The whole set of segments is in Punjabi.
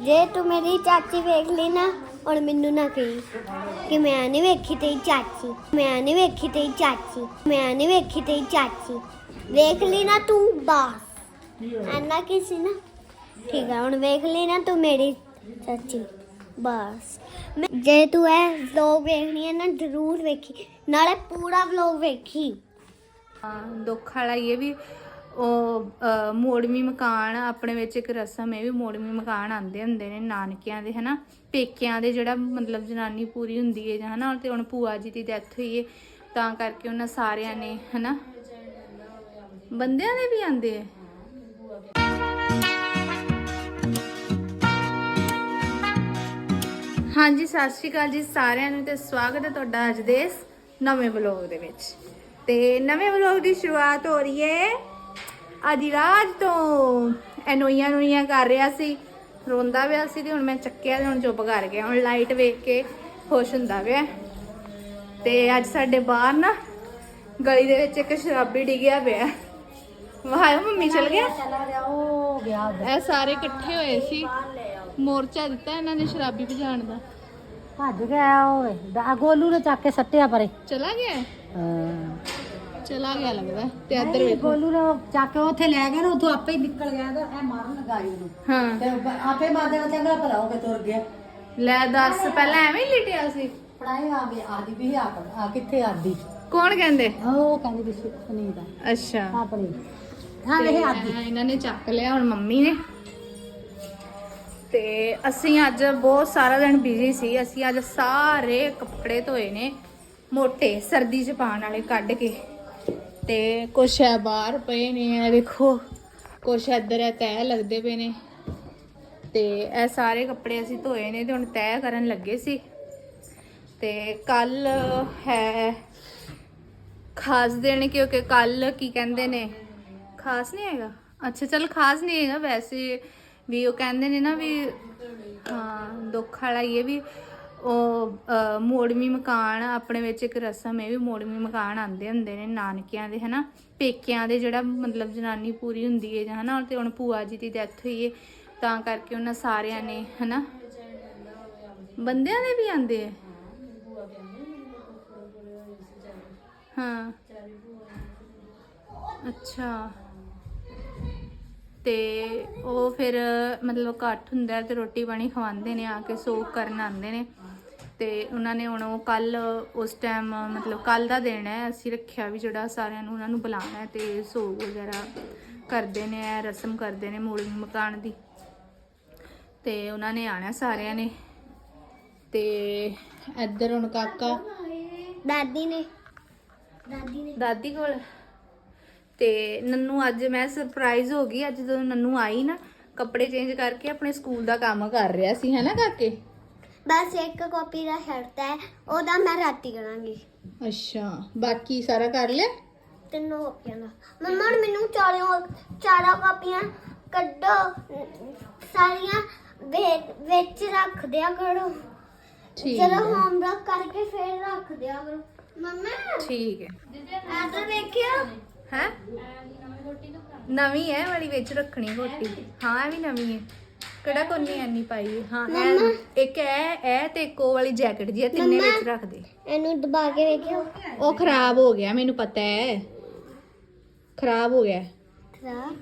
ਜੇ ਤੂੰ ਮੇਰੀ ਚਾਚੀ ਵੇਖ ਲਈ ਨਾ ਹੁਣ ਮੈਨੂੰ ਨਾ ਕਹੀ ਕਿ ਮੈਂ ਨਹੀਂ ਵੇਖੀ ਤੇਰੀ ਚਾਚੀ ਮੈਂ ਨਹੀਂ ਵੇਖੀ ਤੇਰੀ ਚਾਚੀ ਮੈਂ ਨਹੀਂ ਵੇਖੀ ਤੇਰੀ ਚਾਚੀ। ਵੇਖ ਲਈ ਨਾ ਤੂੰ ਬਸ। ਐਨਾ ਕਿਸੇ ਨਾ? ਠੀਕ ਆ ਹੁਣ ਵੇਖ ਲਈ ਨਾ ਤੂੰ ਮੇਰੀ ਚਾਚੀ ਬਸ। ਜੇ ਤੂੰ ਇਹ ਵਲੌਗ ਵੇਖਣੀ ਹੈ ਨਾ ਜ਼ਰੂਰ ਵੇਖੀ। ਨਾਲੇ ਪੂਰਾ ਵਲੌਗ ਵੇਖੀ। ਹਾਂ, ਦੁੱਖ ਵਾਲਾ ਇਹ ਵੀ ਉਹ ਮੋੜਵੀਂ ਮਕਾਨ ਆਪਣੇ ਵਿੱਚ ਇੱਕ ਰਸਮ ਹੈ ਵੀ ਮੋੜਵੀਂ ਮਕਾਨ ਆਂਦੇ ਹੁੰਦੇ ਨੇ ਨਾਨਕਿਆਂ ਦੇ, ਹਨਾ? ਪੇਕਿਆਂ ਦੇ ਜਿਹੜਾ ਮਤਲਬ ਜਨਾਨੀ ਪੂਰੀ ਹੁੰਦੀ ਹੈ ਜਾਂ, ਹਨਾ? ਤੇ ਹੁਣ ਭੂਆ ਜੀ ਦੀ ਡੈਥ ਹੋਈ ਹੈ ਤਾਂ ਕਰਕੇ ਉਹਨਾਂ ਸਾਰਿਆਂ ਨੇ, ਹਨਾ? ਬੰਦਿਆਂ ਦੇ ਵੀ ਆਂਦੇ ਹੈ ਹਾਂਜੀ, ਸਤਿ ਸ਼੍ਰੀ ਅਕਾਲ ਜੀ ਸਾਰਿਆਂ ਨੂੰ ਤੇ ਸਵਾਗਤ ਹੈ ਤੁਹਾਡਾ ਅੱਜ ਦੇ ਨਵੇਂ ਵਲੌਗ ਦੇ ਵਿੱਚ। ਤੇ ਨਵੇਂ ਵਲੌਗ ਦੀ ਸ਼ੁਰੂਆਤ ਹੋ ਰਹੀ ਹੈ ਅਧਿਰਾਜ ਤੋਂ। ਐਨੋਈਆਂ ਨੋਈਆਂ ਕਰ ਰਿਹਾ ਸੀ। ਰੋਂਦਾ ਪਿਆ ਸੀ ਤੇ ਹੁਣ ਮੈਂ ਚੱਕਿਆ ਤੇ ਹੁਣ ਚੁੱਪ ਕਰ ਗਿਆ। ਹੁਣ ਲਾਈਟ ਵੇਖ ਕੇ ਖੁਸ਼ ਹੁੰਦਾ ਪਿਆ। ਤੇ ਅੱਜ ਸਾਡੇ ਬਾਹਰ ਨਾ ਗਲੀ ਦੇ ਵਿੱਚ ਇੱਕ ਸ਼ਰਾਬੀ ਡਿੱਗਿਆ ਪਿਆ। ਵਾਹ ਮੰਮੀ ਚਲ ਗਿਆ? ਇਹ ਸਾਰੇ ਇਕੱਠੇ ਹੋਏ ਸੀ। ਮੋਰਚਾ ਦਿੱਤਾ ਇਹਨਾਂ ਨੇ ਸ਼ਰਾਬੀ ਭਜਾਣ ਦਾ। ਭੱਜ ਗਿਆ ਓਏ। ਦਾ ਗੋਲੂ ਨੇ ਚੱਕ ਕੇ ਸੱਟਿਆ ਪਰੇ। ਚਲਾ ਗਿਆ? ਹਾਂ। ਚਲਾ ਗਿਆ ਲੱਗਦਾ ਤੇ ਇੱਧਰ ਵੇਖੋ ਗੋਲੂ ਨੇ ਉਹ ਚੱਕ ਕੇ ਉੱਥੇ ਲੈ ਗਿਆ ਨਾ ਉੱਥੋਂ ਆਪੇ ਹੀ ਨਿਕਲ ਗਿਆ ਤਾਂ ਇਹ ਮਾਰਨ ਲੱਗਾ ਇਹਨੂੰ ਹਾਂ। ਤੇ ਬ- ਆਪੇ ਮਾਰ ਦੇਣਾ ਚੰਗਾ ਭਲਾ ਹੋ ਕੇ ਤੁਰ ਗਿਆ। ਲੈ ਦੱਸ ਪਹਿਲਾਂ ਐਵੇਂ ਹੀ ਲਿਟਿਆ ਸੀ? ਪੜਾਈ ਆ ਗਈ ਆਦੀ ਵੀ ਆ ਆ ਕਿੱਥੇ ਆਦੀ? ਕੌਣ ਕਹਿੰਦੇ? ਉਹ ਕਹਿੰਦੀ ਵੀ ਸੁਨੀਤਾ ਅੱਛਾ। ਆਪਣੀ। ਹਾਂ ਇਹ ਆਦੀ। ਤੇ ਇਹਨਾਂ ਨੇ ਚੱਕ ਲਿਆ ਹੁਣ ਮੰਮੀ ਨੇ। ਤੇ ਅਸੀਂ ਅੱਜ ਬਹੁਤ ਸਾਰਾ ਦਿਨ ਬਿਜ਼ੀ ਸੀ। ਅਸੀਂ ਅੱਜ ਸਾਰੇ ਕੱਪੜੇ ਧੋਏ ਨੇ ਮੋٹے ਸਰਦੀ ਚ ਪਾਉਣ ਵਾਲੇ ਕੱਢ ਕੇ। ਤੇ ਕੁਛ ਹੈ ਬਾਹਰ ਪਏ ਨੇ, ਇਹ ਦੇਖੋ, ਕੁਛ ਇੱਧਰ ਹੈ ਤੈਅ ਲੱਗਦੇ ਪਏ ਨੇ। ਤੇ ਇਹ ਸਾਰੇ ਕੱਪੜੇ ਅਸੀਂ ਧੋਏ ਨੇ ਤੇ ਹੁਣ ਤੈਅ ਕਰਨ ਲੱਗੇ ਸੀ। ਤੇ ਕੱਲ ਹੈ ਖਾਸ ਦਿਨ, ਕਿਉਂਕਿ ਕੱਲ ਕੀ ਕਹਿੰਦੇ ਨੇ? ਖਾਸ ਨਹੀਂ ਹੈਗਾ? ਅੱਛਾ, ਚਲ ਖਾਸ ਨਹੀਂ ਹੈਗਾ ਵੈਸੇ ਵੀ, ਉਹ ਕਹਿੰਦੇ ਨੇ ਨਾ ਵੀ, ਹਾਂ, ਦੁੱਖ ਵਾਲਾ ਇਹ ਵੀ ਉਹ ਮੋੜਵੀਂ ਮਕਾਨ ਆਪਣੇ ਵਿੱਚ ਇੱਕ ਰਸਮ ਹੈ ਵੀ ਮੋੜਵੀਂ ਮਕਾਨ ਆਂਦੇ ਹੁੰਦੇ ਨੇ ਨਾਨਕਿਆਂ ਦੇ, ਹਨਾ? ਪੇਕਿਆਂ ਦੇ ਜਿਹੜਾ ਮਤਲਬ ਜਨਾਨੀ ਪੂਰੀ ਹੁੰਦੀ ਹੈ ਜਾਂ ਹਨਾ? ਤੇ ਹੁਣ ਭੂਆ ਜੀ ਦੀ ਡੈਥ ਹੋਈ ਹੈ, ਤਾਂ ਕਰਕੇ ਉਹਨਾਂ ਸਾਰਿਆਂ ਨੇ, ਹਨਾ? ਬੰਦਿਆਂ ਦੇ ਵੀ ਆਂਦੇ ਹੈ ਹਾਂ। ਅੱਛਾ। ਤੇ ਉਹ ਫਿਰ ਮਤਲਬ ਇਕੱਠ ਹੁੰਦਾ ਹੈ ਤੇ ਰੋਟੀ ਪਾਣੀ ਖਵਾਉਂਦੇ ਨੇ, ਆ ਕੇ ਸੋਕ ਕਰਨ ਆਉਂਦੇ ਨੇ। ਤੇ ਉਹਨਾਂ ਨੇ ਹੁਣ ਉਹ ਕੱਲ ਉਸ ਟਾਈਮ ਮਤਲਬ ਕੱਲ ਦਾ ਦਿਨ ਹੈ ਅਸੀਂ ਰੱਖਿਆ ਵੀ ਜਿਹੜਾ ਸਾਰਿਆਂ ਨੂੰ ਉਹਨਾਂ ਨੂੰ ਬੁਲਾਉਣਾ ਹੈ ਤੇ ਸੋਗ ਵਗੈਰਾ ਕਰਦੇ ਨੇ ਇਹ ਰਸਮ ਕਰਦੇ ਨੇ ਮੂਲ ਮਕਾਨ ਦੀ। ਤੇ ਉਹਨਾਂ ਨੇ ਆਣਾ ਸਾਰਿਆਂ ਨੇ। ਤੇ ਇੱਧਰ ਹੁਣ ਕਾਕਾ। ਦਾਦੀ ਨੇ। ਦਾਦੀ ਨੇ। ਦਾਦੀ ਕੋਲ। ਤੇ ਨੰਨੂ ਅੱਜ ਮੈਂ ਸਰਪ੍ਰਾਈਜ਼ ਹੋ ਗਈ ਅੱਜ ਜਦੋਂ ਨੰਨੂ ਆਈ ਨਾ ਕੱਪੜੇ ਚੇਂਜ ਕਰਕੇ ਆਪਣੇ ਸਕੂਲ ਦਾ ਕੰਮ ਕਰ ਰਿਹਾ ਸੀ ਹੈਨਾ ਕਾਕੇ? ਬਸ ਇੱਕ ਕਾਪੀ ਦਾ ਸ਼ਰਤ ਹੈ ਉਹਦਾ ਮੈਂ ਰਾਤੀ ਕਰਾਂਗੀ। ਅੱਛਾ ਬਾਕੀ ਸਾਰਾ ਕਰ ਲਿਆ? ਤਿੰਨੋਂ ਕਾਪੀਆਂ ਦਾ। ਮੰਮਾ ਹੁਣ ਮੈਨੂੰ ਚਾਰਾਂ ਚਾਰਾਂ ਕਾਪੀਆਂ ਕੱਢੋ ਸਾਰੀਆਂ ਵੇ- ਵਿੱਚ ਰੱਖ ਦਿਆ ਕਰੋ। ਠੀਕ ਜਦੋਂ ਹੈ। ਹੋਮਵਰਕ ਕਰਕੇ ਫਿਰ ਰੱਖ ਦਿਆ ਕਰੋ। ਮੰਮਾ ਠੀਕ ਹੈ। ਆ ਤਾਂ ਦੇਖਿਓ ਹੈ? ਨਵੀਂ ਹੈ ਵਾਲੀ ਵਿੱਚ ਰੱਖਣੀ ਰੋਟੀ ਹਾਂ ਇਹ ਵੀ ਨਵੀਂ ਹੈ। ਕਿਹੜਾ ਕੋਨੀ ਐਨੀ ਪਾਈ ਹੈ? ਹਾਂ ਇਹ ਇੱਕ ਇਹ ਇਹ ਤੇ ਇੱਕ ਵਾਲੀ ਜੈਕਟ ਜੀ ਇਹ ਤਿੰਨੇ ਵਿੱਚ ਰੱਖ ਦੇ। ਇਹਨੂੰ ਦਬਾ ਕੇ ਵੇਖਿਓ। ਉਹ ਖਰਾਬ ਹੋ ਗਿਆ ਮੈਨੂੰ ਪਤਾ ਹੈ ਖਰਾਬ ਹੋ ਗਿਆ। ਖਰਾਬ?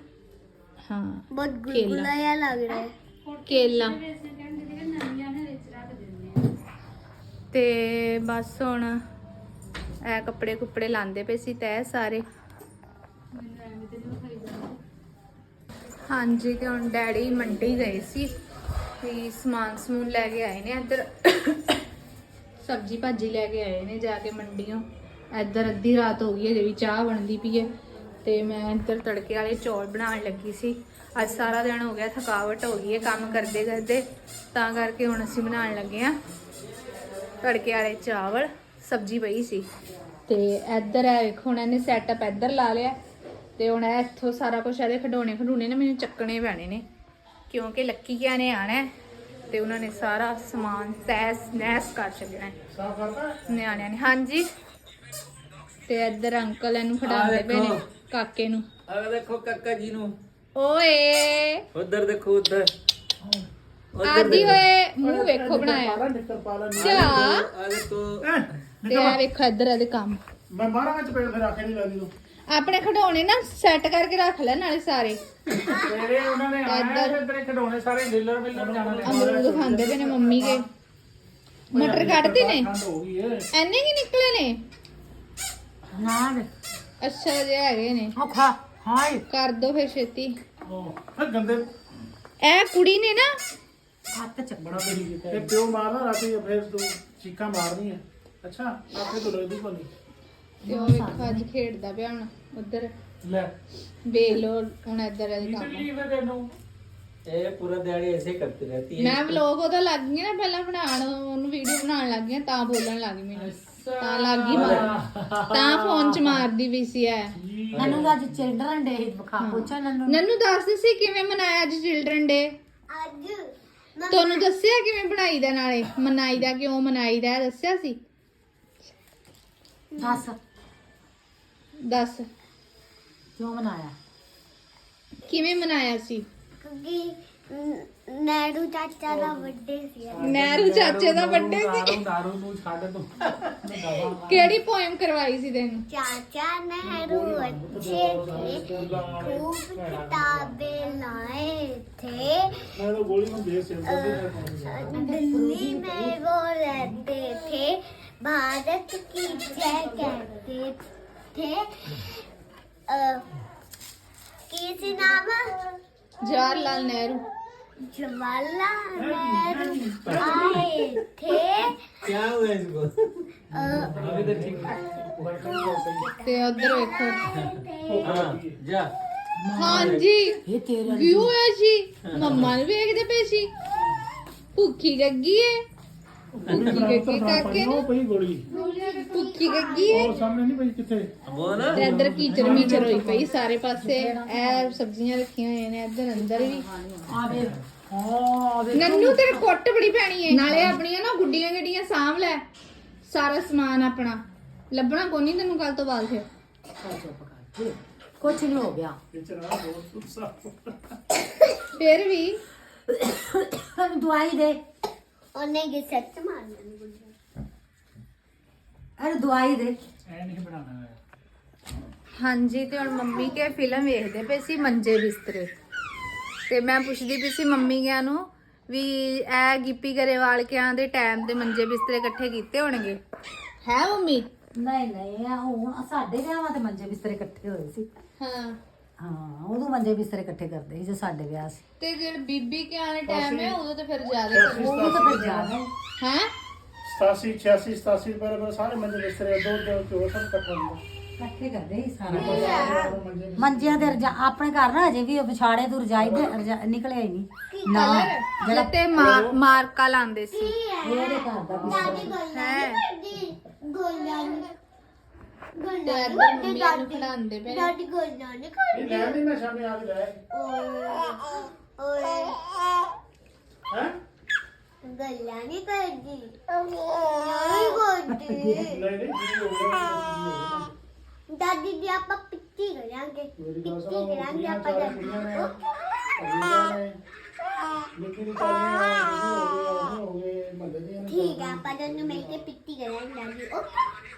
ਹਾਂ ਬਹੁਤ ਗੁਲਗੁਲਾ ਜਿਹਾ ਲੱਗ ਰਿਹਾ ਹੈ। ਕੇਲਾ। ਤੇ ਬਸ ਹੁਣ ਇਹ ਕੱਪੜੇ ਕੁੱਪੜੇ ਲਾਂਦੇ ਪਏ ਸੀ ਤੈ ਸਾਰੇ। ਹਾਂਜੀ, ਤੇ ਹੁਣ ਡੈਡੀ ਮੰਡੀ ਗਏ ਸੀ। ਤੇ ਸਮਾਨ ਸਮੂਨ ਲੈ ਕੇ ਆਏ ਨੇ ਇੱਧਰ। ਸਬਜੀ ਭਾਜੀ ਲੈ ਕੇ ਆਏ ਨੇ ਜਾ ਕੇ ਮੰਡੀੋਂ ਇੱਧਰ ਅੱਧੀ ਰਾਤ ਹੋ ਗਈ ਹੈ ਜਿਹੜੀ ਚਾਹ ਬਣਦੀ ਪਈ ਹੈ। ਤੇ ਮੈਂ ਇੱਧਰ ਤੜਕੇ ਵਾਲੇ ਚੌਲ ਬਣਾਉਣ ਲੱਗੀ ਸੀ। ਅੱਜ ਸਾਰਾ ਦਿਨ ਹੋ ਗਿਆ, ਥਕਾਵਟ ਹੋ ਗਈ ਹੈ ਕੰਮ ਕਰਦੇ ਕਰਦੇ। ਤਾਂ ਕਰਕੇ ਹੁਣ ਅਸੀਂ ਬਣਾਉਣ ਲੱਗੇ ਆ ਤੜਕੇ ਵਾਲੇ ਚਾਵਲ। ਸਬਜੀ ਪਈ ਸੀ। ਤੇ ਇੱਧਰ ਹੈ ਵੇਖੋ, ਹੁਣ ਇਹਨੇ ਸੈਟਅਪ ਇੱਧਰ ਲਾ ਲਿਆ। ਤੇ ਹੁਣ ਇੱਥੋਂ ਸਾਰਾ ਕੁਝ ਇਹਦੇ ਖਡੋਣੇ ਖਡੂਣੇ ਨੇ ਮੈਨੂੰ ਚੱਕਣੇ ਪੈਣੇ ਨੇ। ਕਿਉਂਕਿ ਲੱਕੀ ਕਿਆ ਨੇ ਆਣਾ ਤੇ ਉਹਨਾਂ ਨੇ ਸਾਰਾ ਸਮਾਨ ਸੈਸ ਨੈਸ ਕਰ ਛੱਡਣਾ ਨਿਆਣਿਆਂ ਨੇ ਹਾਂਜੀ। ਤੇ ਇੱਧਰ ਅੰਕਲ ਇਹਨੂੰ ਖੜਾਉਂਦੇ ਪਏ ਨੇ ਕਾਕੇ ਨੂੰ। ਆ ਦੇਖੋ ਕਾਕਾ ਜੀ ਨੂੰ। ਓਏ। ਉਧਰ ਦੇਖੋ ਉਧਰ। ਆਦੀ ਹੋਏ ਮੂੰਹ ਵੇਖੋ ਬਣਾਇਆ। ਆ ਤੇ ਆ ਵੇਖੋ ਇੱਧਰ ਇਹਦੇ ਕੰਮ। ਮੈਂ ਮਾਰਾਂ ਵਿੱਚ ਪੇੜ ਫਿਰ ਆਖੇ ਨਹੀਂ ਲਾਦੀ ਤੂੰ। ਆਪਣੇ ਖਿਡੌਣੇ ਨਾ ਸੈੱਟ ਕਰਕੇ ਰੱਖ ਲੈ ਨਾਲੇ ਸਾਰੇ। ਤੇਰੇ ਉਹਨਾਂ ਨੇ ਆਇਆ ਫਿਰ ਤੇਰੇ ਖਿਡੌਣੇ ਸਾਰੇ ਡੀਲਰ ਬਿਲਰ ਜਾਣਾ ਨੇ। ਅਮਰੂਦ ਖਾਂਦੇ ਪਏ ਨੇ ਮੰਮੀ ਕੇ। ਮਟਰ ਕੱਢਦੇ ਨੇ? ਹੋ ਐਨੇ ਕੀ ਨਿਕਲੇ ਨੇ? ਨਾ ਅੱਛਾ ਜੇ ਹੈਗੇ ਨੇ। ਉਹ ਖਾ ਹਾਏ ਕਰ ਦੋ ਫਿਰ ਛੇਤੀ। ਉਹ ਗੰਦੇ ਇਹ ਕੁੜੀ ਨੇ ਨਾ ਹੱਥ ਚ ਬੜਾ ਤੇ ਪਿਓ ਮਾਰਨਾ ਰਾਤੀ ਫਿਰ ਤੂੰ ਚੀਕਾਂ ਮਾਰਨੀ ਹੈ ਅੱਛਾ ਆਪੇ ਤੋਂ ਲੱਗਦੀ ਕੋਨੀ ਤੇ ਉਹ ਵੇਖੋ ਅੱਜ ਖੇਡਦਾ ਪਿਆ ਹੁਣ ਉਧਰ। ਲੈ। ਵੇਖ ਲੋ ਹੁਣ ਇੱਧਰ ਇਹਦੇ ਕੰਮ। ਇਹ ਪੂਰਾ ਦਿਹਾੜੀ ਐਸੇ ਕਰਤੀ ਰਹਤੀ ਮੈਂ ਵਲੋਗ ਉਹਦਾ ਲੱਗ ਗਈ ਨਾ ਪਹਿਲਾਂ ਬਣਾਉਣ ਉਹਨੂੰ ਵੀਡੀਓ ਬਣਾਉਣ ਲੱਗ ਗਈ ਤਾਂ ਬੋਲਣ ਲੱਗ ਗਈ ਮੈਨੂੰ। ਤਾਂ ਲੱਗ ਗਈ ਮਾਰ। ਤਾਂ ਫੋਨ 'ਚ ਮਾਰਦੀ ਵੀ ਸੀ ਐ ਨਨੂ ਦਾ ਅੱਜ ਚਿਲਡਰਨ ਡੇ ਵਿਖਾ ਪੁੱਛਾ ਨਨੂ ਨਨੂ ਦੱਸਦੀ ਸੀ ਕਿਵੇਂ ਮਨਾਇਆ ਅੱਜ ਚਿਲਡਰਨ ਡੇ ਅੱਜ। ਤੁਹਾਨੂੰ ਦੱਸਿਆ ਕਿਵੇਂ ਬਣਾਈਦਾ ਨਾਲੇ? ਮਨਾਈਦਾ ਕਿਉਂ ਮਨਾਈਦਾ ਦੱਸਿਆ ਸੀ? ਦੱਸ ਦੱਸ ਕਿਉਂ ਮਨਾਇਆ ਕਿਵੇਂ ਮਨਾਇਆ ਸੀ ਕਿਉਂਕਿ ਨ- ਨਹਿਰੂ ਚਾਚਾ ਦਾ ਬਰਥਡੇ ਸੀ ਅੱਜ। ਨਹਿਰੂ ਚਾਚੇ ਦਾ ਵੱਡੇ ਸੀ ਦਾਰੂ ਦਾਰੂ ਨੂੰ ਛੱਡ ਤੂੰ ਕਿਹੜੀ ਪੋਇਮ ਕਰਵਾਈ ਸੀ ਤੈਨੂੰ ਚਾਚਾ ਨਹਿਰੂ अच्छे थे खूब किताबें लाए थे ਮੈਂ ਤਾਂ ਗੋਲੀ ਨੂੰ ਦੇ ਸਿਰ ਤੇ दिल्ली में वो रहते थे भारत की जय कहते थे अ, किसी नाम ਜਵਾਹਰ ਲਾਲ ਨਹਿਰੂ जवाहरलाल नेहरू आए थे क्या हुआ इसको अ, अभी तो ठीक है ਤੇ ਉਧਰ ਵੇਖੋ हाँ जा ਹਾਂਜੀ ਇਹ ਤੇਰਾ ਕੀ ਹੋਇਆ ਸੀ ਮੰਮਾ ਨੂੰ ਵੇਖਦੇ ਪਏ ਸੀ ਭੁੱਖੀ ਗੱਗੀ ਏ ਭੁੱਖੀ ਗੱਗੀ ਕਾਕੇ ਉਹ ਨੂੰ ਪਈ ਗੋਲੀ। ਭੁੱਖੀ ਗੱਗੀ ਏ ਉਹ ਸਾਹਮਣੇ ਨਹੀਂ ਪਈ ਕਿੱਥੇ? वो ना ਤੇ ਇੱਧਰ ਕੀਚੜ ਮੀਚੜ ਹੋਈ ਪਈ ਸਾਰੇ ਪਾਸੇ। ਇਹ ਸਬਜ਼ੀਆਂ ਰੱਖੀਆਂ ਹੋਈਆਂ ਨੇ ਇੱਧਰ ਅੰਦਰ ਵੀ। ਆਵੇ। ਹਾਂ ਵੇ ਨੰਨੂ ਤੇਰੇ ਕੁੱਟ ਬੜੀ ਪੈਣੀ ਏ। ਨਾਲੇ ਆਪਣੀਆਂ ਨਾ ਗੁੱਡੀਆਂ ਗੱਡੀਆਂ ਸਾਂਭ ਲੈ। ਸਾਰਾ ਸਮਾਨ ਆਪਣਾ। ਲੱਭਣਾ ਕੋਈ ਨਹੀਂ ਤੈਨੂੰ ਕੱਲ ਤੋਂ ਬਾਅਦ ਫਿਰ? ਕੁਛ ਨਹੀਂ ਹੋ ਗਿਆ। ਵਿਚਾਰਾ ਬਹੁਤ ਗੁੱਸਾ। ਫਿਰ ਵੀ। ਦਵਾਈ ਦੇ। ਉਹਨੇ ਕਿ ਸੱਚ ਮਾਰ ਲੈਣ ਗੁੱਜਰ ਅਰੇ ਦਵਾਈ ਦੇ। ਐ ਨਹੀਂ ਬਣਾਉਣਾ ਹੈ ਹਾਂਜੀ ਤੇ ਬਿਸਤਰੇ। ਤੇ ਮੈਂ ਪੁੱਛਦੀ ਪਈ ਸੀ ਮੰਮੀ ਨੂੰ ਵੀ ਇਹ ਗਿੱਪੀ ਗਰੇਵਾਲ ਦੇ ਟਾਈਮ ਦੇ ਮੰਜੇ ਬਿਸਤਰੇ ਇਕੱਠੇ ਕੀਤੇ ਹੋਣਗੇ? ਹੈ ਮੰਮੀ? ਸਾਡੇ ਮੰਜੇ ਬਿਸਤਰੇ ਇਕੱਠੇ ਹੋਏ ਸੀ। ਹਾਂ ਉਦੋਂ ਮੰਜੇ ਬਿਸਤਰੇ ਇਕੱਠੇ ਕਰਦੇ ਸੀ ਜੇ ਸਾਡੇ ਵਿਆਹ ਸੀ। ਤੇ ਜਿਹੜੇ ਬੀਬੀ ਕਿਆਂ ਦੇ ਟਾਈਮ ਹੈ ਉਦੋਂ ਤੇ ਫਿਰ ਜ਼ਿਆਦਾ ਉਦੋਂ ਤਾਂ ਫਿਰ ਜ਼ਿਆਦਾ ਹੀ। ਹੈ? 87 86 87 ਰੁਪਏ ਰੁਪਏ ਸਾਰੇ ਮੰਜੇ ਬਿਸਤਰੇ ਦੋ ਦੋ ਚੋ ਸਭ ਇਕੱਠਾ ਹੁੰਦਾ। ਇਕੱਠੇ ਕਰਦੇ ਸੀ ਸਾਰਾ। ਮੰਜਿਆਂ ਦੇ ਰਜਾ ਆਪਣੇ ਘਰ ਨਾ ਅਜੇ ਵੀ ਉਹ ਵਿਛਾੜੇ ਤੋਂ ਰਜਾਈ ਦੇ ਰਜਾ- ਨਿਕਲਿਆ ਹੀ ਨਹੀਂ। ਨਾ ਜਿਹੜਾ ਤੇ ਮਾਰ- ਮਾਰਕਾ ਲਾਉਂਦੇ ਸੀ। ਇਹਦੇ ਘਰ ਦਾ ਹੈ? ਗੱਲਾਂ ਨਹੀਂ ਕਰਦੇ ਮੰਮੀ ਇਹਨੂੰ ਦਾਦੀ ਖਿਡਾਉਂਦੇ ਪਏ। ਦਾਦੀ ਗੱਲਾਂ ਨਹੀਂ ਨਹੀਂ ਕਰਦੀ। ਲੈ ਨਹੀਂ ਮੈਂ ਸ਼ਾਮੀ ਆ ਕੇ ਲੈ ਓਏ ਓਏ ਹੈ? ਗੱਲਾਂ ਨਹੀਂ ਕਰਦੀ। ਨਹੀਂ ਕਰਦੀ ਨਹੀਂ ਨਹੀਂ ਜੀ ਹੋ ਗਿਆ ਦਾਦੀ ਦੀ ਆਪਾਂ ਪਿੱਟੀ ਕਰਾਂਗੇ। ਮੇਰੀ ਗੱਲ ਪਿੱਟੀ ਸੁਣੋ, ਕਰਾਂਗੇ ਆਪਾਂ ਕੁੜੀਆਂ ਦਾਦੀ ਚਾਰ ਨੂੰ। ਅਜੀਜ਼ਾਂ ਨੇ। ਨਿੱਕੀ ਦੀ ਚਾਹੀਏ ਹੋ ਗਏ ਹੋ ਗਏ ਮੱਲੇ ਦੀ ਠੀਕ ਆ ਆਪਾਂ ਦੋਨੋਂ ਮਿਲ ਕੇ ਪਿੱਟੀ ਕਰਾਂਗੇ ਦਾਦੀ ਓਕੇ?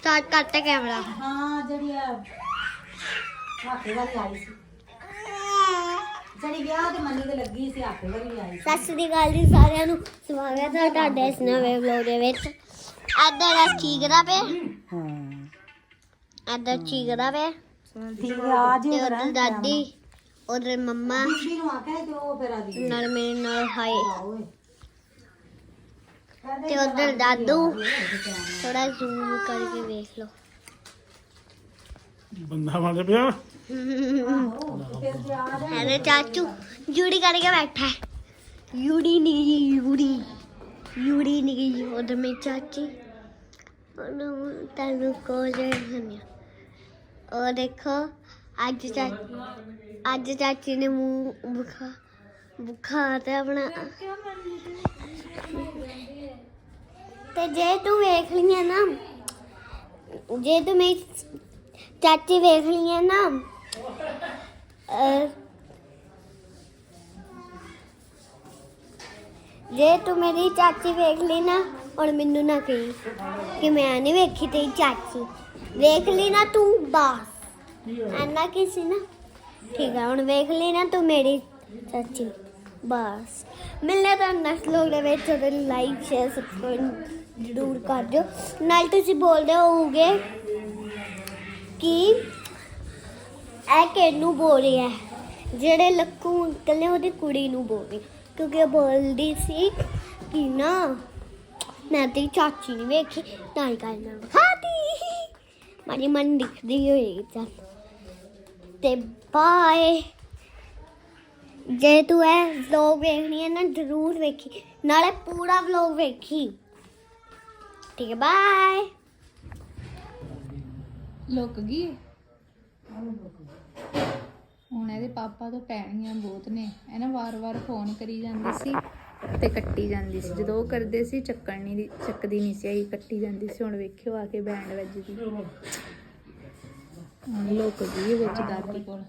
ਸਟਾਰਟ ਕਰਤਾ ਕੈਮਰਾ। ਹਾਂ ਜਿਹੜੀ ਆ ਆਖੇ ਵਾਲੀ ਆਈ ਸੀ। ਜਿਹੜੀ ਵਿਆਹ ਤੇ ਮੰਨੀ ਤੇ ਲੱਗੀ ਸੀ ਆਖੇ ਵਾਲੀ ਆਈ ਸੀ। ਸਤਿ ਸ੍ਰੀ ਅਕਾਲ ਜੀ ਸਾਰਿਆਂ ਨੂੰ। ਸਵਾਗਤ ਹੈ ਤੁਹਾਡੇ ਇਸ ਨਵੇਂ ਵਲੌਗ ਵਿੱਚ। ਇੱਧਰ ਆ ਠੀਕ ਆ ਜੀ ਤੇ ਦਾਦੀ ਉਧਰ ਮੰਮਾ। ਨਾਲ ਮੇਰੇ ਨਾਲ ਹਾਏ। ਤੇ ਉਧਰ ਦਾਦੂ ਥੋੜਾ ਜ਼ੂਮ ਕਰਕੇ ਵੇਖ ਲਓ। ਬੰਦਾ ਵਾਂਦੇ ਪਿਆ। ਇਹਦੇ ਚਾਚੂ ਜੂੜੀ ਕਰਕੇ ਬੈਠਾ ਹੈ। ਯੂੜੀ ਨਿੱਕੀ ਯੂੜੀ। ਯੂੜੀ ਨਿੱਕੀ ਉਹਦੇ ਮੇ ਚਾਚੀ। ਉਹਨੂੰ ਤੈਨੂੰ ਕੋਲ ਹਨਿਆ ਉਹ ਦੇਖੋ ਅੱਜ ਚਾਚੀ ਅੱਜ ਚਾਚੀ ਨੇ ਮੂੰਹ ਬੁਖਾ ਬੁਖਾ ਤੇ ਆਪਣਾ ਤੇ ਜੇ ਤੂੰ ਵੇਖ ਲਈਏ ਨਾ ਜੇ ਤੂੰ ਮੇਰੀ ਚਾਚੀ ਵੇਖ ਲਈਏ ਨਾ ਅਹ, ਜੇ ਤੂੰ ਮੇਰੀ ਚਾਚੀ ਵੇਖ ਲਈ ਨਾ ਹੁਣ ਮੈਨੂੰ ਨਾ ਕਹੀ ਕਿ ਮੈਂ ਨਹੀਂ ਵੇਖੀ ਤੇਰੀ ਚਾਚੀ। ਵੇਖ ਲਈ ਨਾ ਤੂੰ ਬਸ। ਐਨਾ ਕਿਸੇ ਨਾ? ਠੀਕ ਹੈ ਹੁਣ ਵੇਖ ਲਈ ਨਾ ਤੂੰ ਮੇਰੀ ਚਾਚੀ। ਬਸ। ਮਿਲਣਾ ਤਾਂ ਨੈਕਸਟ ਲੋਗ ਦੇ ਵਿੱਚ ਲਾਈਕ ਸ਼ੇਅਰ ਸਬਸਕ੍ਰਾਈਬ ਜ਼ਰੂਰ ਕਰ ਦਿਓ ਨਾਲ ਤੁਸੀਂ ਬੋਲਦੇ ਹੋਵੋਗੇ ਕਿ ਇਹ ਕਿਹਨੂੰ ਬੋਲ ਰਿਹਾ ਹੈ? ਜਿਹੜੇ ਲੱਕੂ ਅੰਕਲ ਨੇ ਉਹਦੀ ਕੁੜੀ ਨੂੰ ਬੋਲ ਕਿਉਂਕਿ ਉਹ ਬੋਲਦੀ ਸੀ ਕਿ ਨਾ, ਮੈਂ ਤੇਰੀ ਚਾਚੀ ਨਹੀਂ ਵੇਖੀ, ਤਾਂ ਹੀ ਕਰਨਾ ਖਾਤੀ ਮਾਰੀ ਮਨ ਦਿਖਦੀ ਹੋਏਗੀ ਚੱਲ। ਤੇ ਬਾਏ। ਜੇ ਤੂੰ ਇਹ ਵਲੌਗ ਵੇਖਣੀ ਹੈ ਨਾ, ਜ਼ਰੂਰ ਵੇਖੀ। ਨਾਲੇ ਪੂਰਾ ਵਲੌਗ ਵੇਖੀ। ਠੀਕ ਹੈ ਬਾਏ ਲੁੱਕ ਗਈ ਹੁਣ ਇਹਦੇ ਪਾਪਾ ਤੋਂ ਪੈਣੀਆਂ ਬਹੁਤ ਨੇ। ਇਹ ਵਾਰ-ਵਾਰ ਫੋਨ ਕਰੀ ਜਾਂਦੀ ਸੀ ਤੇ ਕੱਟੀ ਜਾਂਦੀ ਸੀ। ਜਦੋਂ ਉਹ ਕਰਦੇ ਸੀ, ਚੱਕਣ ਨਹੀਂ ਚੱਕਦੀ ਨਹੀਂ ਸੀ ਆਈ, ਕੱਟੀ ਜਾਂਦੀ ਸੀ। ਹੁਣ ਵੇਖਿਓ ਆ ਕੇ ਬੈਂਡ ਵੱਜਦੀ। ਹੁਣ ਲੁੱਕ ਗਈ ਵਿੱਚ ਦਾਦੀ ਕੋਲ।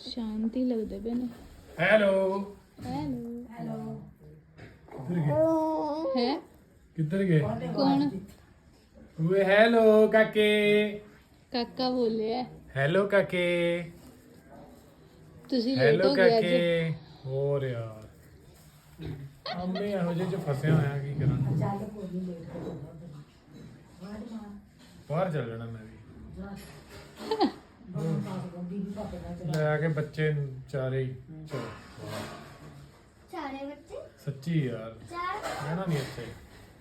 ਸ਼ਾਂਤੀ ਲੱਗਦੇ ਪਏ ਨੇ। ਹੈਲੋ। ਹੈਲੋ। ਕਿੱਧਰ ਗਏ? ਹੈ? ਕਿੱਧਰ ਗਏ? ਕੌਣ? ਓਏ ਹੈਲੋ ਕਾਕੇ। ਕਾਕਾ ਬੋਲਿਆ ਹੈਲੋ ਕਾਕੇ। ਤੁਸੀਂ ਲੇਟ ਹੈਲੋ ਹੋ ਗਏ ਅੱਜ। ਕਾਕੇ। ਹੋਰ ਯਾਰ। ਅੰਮੇ ਇਹੋ ਜਿਹੇ ਚ ਫਸਿਆ ਹੋਇਆ ਕੀ ਕਰਾਂ? ਬਾਹਰ ਚੱਲ ਜਾਣਾ ਮੈਂ ਵੀ। ਲੈ ਕੇ ਬੱਚੇ ਨੂੰ ਚਾਰੇ ਹੀ। ਚਲੋ ਚਾਰੇ ਬੱਚੇ? ਸੱਚੀ ਯਾਰ। ਚਾਰ? ਰਹਿਣਾ ਨਹੀਂ ਇੱਥੇ।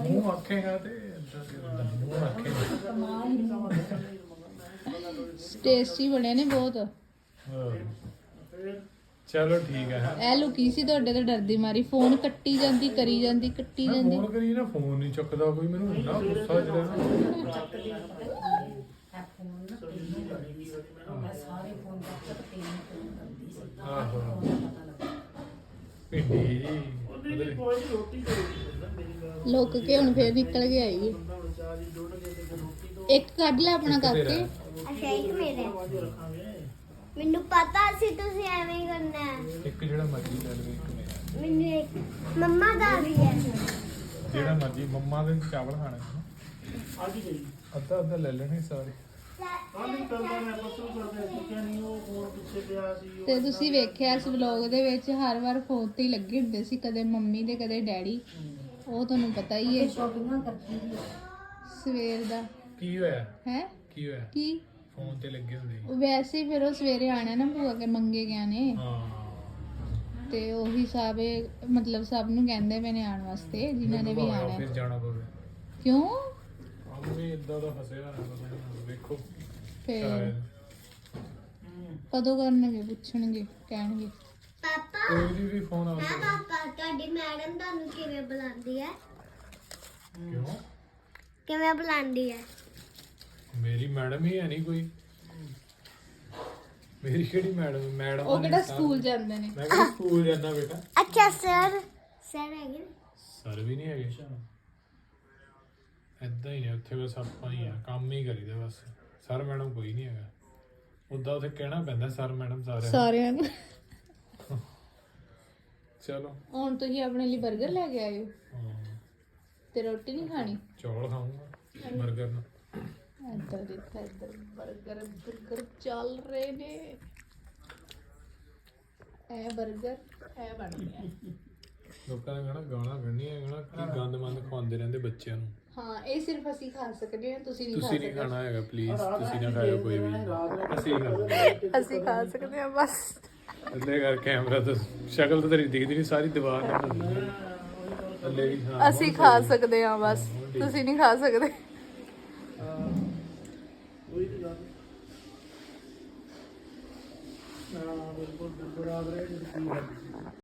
ਮੂੰਹ ਆਖੇਗਾ ਤੇ ਏਦਾਂ ਏਦਾਂ ਮੂੰਹ ਆਖੇਗਾ ਟੇਸਟੀ ਬਣੇ ਨੇ ਬਹੁਤ। ਹਾਂ। ਚਲੋ ਠੀਕ ਹੈ। ਇਹ ਲੁਕੀ ਸੀ ਤੁਹਾਡੇ ਤੋਂ ਡਰਦੀ ਮਾਰੀ। ਫੋਨ ਕੱਟੀ ਜਾਂਦੀ ਕਰੀ ਜਾਂਦੀ ਕੱਟੀ ਮੈਂ ਜਾਂਦੀ। ਫੋਨ ਕਰੀ ਨਾ ਫੋਨ ਨਹੀਂ ਚੱਕਦਾ ਕੋਈ ਮੈਨੂੰ ਇੰਨਾ ਗੁੱਸਾ ਚੜਿਆ ਨਾ। ਆਹੋ। ਪਿੰਡੀ ਜੀ। ਲੁੱਕ ਕੇ ਹੁਣ ਫੇਰ ਨਿਕਲ ਕੇ ਆਈ ਇੱਕ ਕੱਢ ਲੈ ਆਪਣਾ ਕਰਕੇ। ਅੱਛਾ ਇੱਕ ਮੇਰੇ। ਮੈਨੂੰ ਪਤਾ ਸੀ ਤੁਸੀਂ ਐਵੇਂ ਹੀ ਕਰਨਾ। ਹੈ ਇੱਕ ਜਿਹੜਾ ਮਰਜ਼ੀ ਲੈ ਲਵੇ ਇੱਕ ਮੇਰਾ। ਮੈਨੂੰ ਇੱਕ ਮੰਮਾ ਦਾ ਵੀ ਹੈ। ਜਿਹੜਾ ਮਰਜ਼ੀ ਮੰਮਾ ਦੇ ਚਾਵਲ ਖਾਣੇ ਸੀ ਅੱਧਾ ਅੱਧਾ ਲੈ ਲੈਣੇ ਸਾਰੇ। ਤੇ ਤੁਸੀਂ ਵੇਖਿਆ ਇਸ ਵਲੌਗ ਦੇ ਵਿੱਚ ਹਰ ਵਾਰ ਫੋਨ ਤੇ ਹੀ ਲੱਗੇ ਹੁੰਦੇ ਸੀ ਕਦੇ ਮੰਮੀ ਤੇ ਕਦੇ ਡੈਡੀ। ਉਹ ਤੁਹਾਨੂੰ ਪਤਾ ਹੀ ਹੈ। ਸ਼ਾਪਿੰਗਾਂ ਕਰਦੀ ਸੀ। ਸਵੇਰ ਦਾ। ਕੀ ਹੋਇਆ? ਹੈ? ਕੀ ਹੋਇਆ? ਕੀ? ਫੋਨ ਤੇ ਲੱਗੇ ਹੁੰਦੇ ਸੀ। ਉਹ ਵੈਸੇ ਹੀ ਫਿਰ ਉਹ ਸਵੇਰੇ ਆਣਾ ਨਾ ਭੂਆ ਕੇ ਮੰਗੇ ਗਿਆ ਨੇ। ਹਾਂ। ਤੇ ਉਹੀ ਇਹ- ਮਤਲਬ ਸਭ ਨੂੰ ਕਹਿੰਦੇ ਪਏ ਨੇ ਆਉਣ ਵਾਸਤੇ ਜਿਨ੍ਹਾਂ ਨੇ ਵੀ ਮੈਨੂੰ ਆਣਾ ਫਿਰ ਜਾਣਾ ਪਵੇ। ਕਿਉਂ? ਵੀ ਇਦਾਂ ਦਾ ਫਸਿਆ ਰਹਿ ਪਤਾ ਨਹੀਂ ਵੇਖੋ। ਫਿਰ। ਸ਼ਾਇਦ ਕਦੋਂ ਕਰਨਗੇ ਪੁੱਛਣਗੇ ਕਹਿਣਗੇ। ਪਾਪਾ। ਕੋਈ ਵੀ ਫੋਨ ਆ ਹੈ ਪਾਪਾ ਤੁਹਾਡੀ ਮੈਡਮ ਤੁਹਾਨੂੰ ਕਿਵੇਂ ਬੁਲਾਉਂਦੀ ਹੈ? ਕਿਉਂ? ਕਿਵੇਂ ਬੁਲਾਉਂਦੀ ਹੈ? ਮੇਰੀ ਮੈਡਮ ਹੀ ਹੈ ਨਹੀਂ ਕੋਈ। ਮੇਰੀ ਕਿਹੜੀ ਮੈਡਮ? ਮੈਡਮ ਉਹ ਕਿਹੜਾ ਸਕੂਲ ਜਾਂਦੇ ਨੇ? ਮੈਂ ਕਿਹਾ ਸਕੂਲ ਜਾਂਦਾ ਬੇਟਾ? ਅੱਛਾ ਸਰ। ਸਰ ਹੈਗੇ? ਸਰ ਵੀ ਨਹੀਂ ਹੈਗੇ। ਏਦਾਂ ਹੀ ਨੇ ਉੱਥੇ ਬਸ ਆਪਾਂ ਹੀ ਆ। ਕੰਮ ਹੀ ਕਰੀਦਾ ਬਸ। ਸਰ ਮੈਡਮ ਕੋਈ ਨਹੀਂ ਹੈਗਾ। ਉਦਾਂ ਉਥੇ ਕਹਿਣਾ ਪੈਂਦਾ ਸਰ ਮੈਡਮ ਸਾਰਿਆਂ ਸਾਰਿਆਂ ਚਲੋ। ਹੁਣ ਤੁਸੀਂ ਆਪਣੇ ਲਈ 버ਗਰ ਲੈ ਕੇ ਆਇਓ। ਤੇ ਰੋਟੀ ਨਹੀਂ ਖਾਣੀ? ਚੌਲ ਖਾਊਂਗਾ ਬਰਗਰ ਨਾਲ। ਇੱਧਰ ਦੇਖਾ ਇੱਧਰ 버ਗਰ 버ਗਰ ਚੱਲ ਰਹੇ ਨੇ। ਇਹ 버ਗਰ ਇਹ ਬਣ ਗਿਆ। ਲੋਕਾਂ ਨੇ ਕਹਣਾ ਗਾਲਾਂ ਕੱਢਣੀਆਂ ਕਹਣਾ ਕੀ ਗੰਦ ਮੰਦ ਖਵਾਉਂਦੇ ਰਹਿੰਦੇ ਬੱਚਿਆਂ ਨੂੰ। ਹਾਂ ਇਹ ਸਿਰਫ ਅਸੀਂ ਖਾ ਸਕਦੇ ਹਾਂ ਤੁਸੀਂ ਨਹੀਂ ਖਾ ਤੁਸੀਂ ਨਹੀਂ ਸਕਦੇ। ਖਾਣਾ ਹੈਗਾ ਪਲੀਜ਼ ਤੁਸੀਂ ਨਾ ਖਾਇਓ ਕੋਈ ਵੀ। ਅਸੀਂ ਖਾ ਸਕਦੇ ਅਸੀਂ ਖਾ ਸਕਦੇ ਹਾਂ ਬਸ। ਅੱਲੇ ਕਰ ਕੈਮਰਾ ਤਾਂ ਸ਼ਕਲ ਤਾਂ ਤੇਰੀ ਦਿਖਦੀ ਨਹੀਂ ਸਾਰੀ ਦੀਵਾਰ ਨਾਲ ਅੱਲੇ ਵੀ ਹਾਂ ਅਸੀਂ ਖਾ ਸਕਦੇ ਹਾਂ ਬਸ। ਤੁਸੀਂ ਨਹੀਂ ਖਾ ਸਕਦੇ। ਕੋਈ ਨਹੀਂ ਗੱਲ। ਹਾਂ ਬਿਲਕੁਲ ਰਹੇ ਜੀ